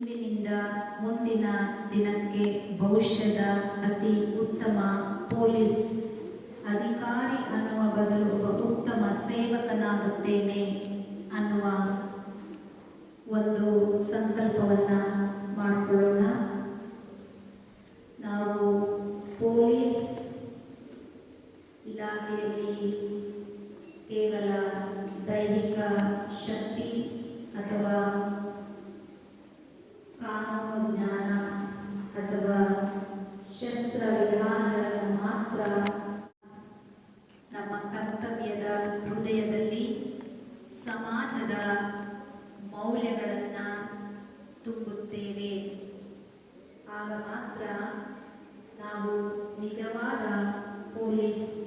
ಇಂದಿನಿಂದ ಮುಂದಿನ ದಿನಕ್ಕೆ ಭವಿಷ್ಯದ ಅತಿ ಉತ್ತಮ ಪೊಲೀಸ್ ಅಧಿಕಾರಿ ಅನ್ನುವ ಬದಲು ಒಬ್ಬ ಉತ್ತಮ ಸೇವಕನಾಗುತ್ತೇನೆ ಅನ್ನುವ ಸಮಾಜದ ಮೌಲ್ಯಗಳನ್ನು ತುಂಬುತ್ತೇವೆ. ಆಗ ಮಾತ್ರ ನಾವು ನಿಜವಾದ ಪೊಲೀಸ್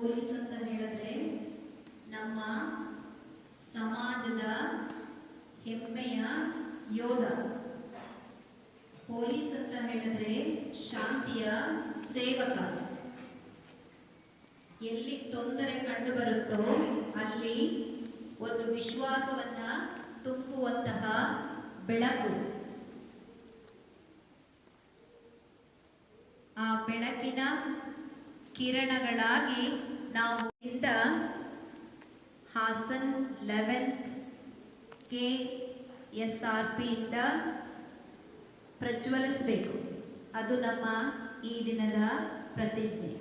ಪೊಲೀಸ್ ಅಂತ ಹೇಳಿದ್ರೆ ನಮ್ಮ ಸಮಾಜದ ಹೆಮ್ಮೆಯ ಯೋಧ. ಪೊಲೀಸ್ ಅಂತ ಹೇಳಿದ್ರೆ ಶಾಂತಿಯ ಸೇವಕ. ಎಲ್ಲಿ ತೊಂದರೆ ಕಂಡು ಬರುತ್ತೋ ಅಲ್ಲಿ ಒಂದು ವಿಶ್ವಾಸವನ್ನ ತುಂಬುವಂತಹ ಬೆಳಕು. ಆ ಬೆಳಕಿನ ಕಿರಣಗಳಾಗಿ ನಾವು ಇಂದ Hassan eleventh K S R ಪಿಯಿಂದ ಪ್ರಜ್ವಲಿಸಬೇಕು. ಅದು ನಮ್ಮ ಈ ದಿನದ ಪ್ರತಿಜ್ಞೆ.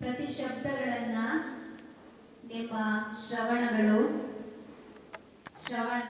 ಪ್ರತಿ ಶಬ್ದಗಳನ್ನು ನಿಮ್ಮ ಶ್ರವಣಗಳು, ಶ್ರವಣ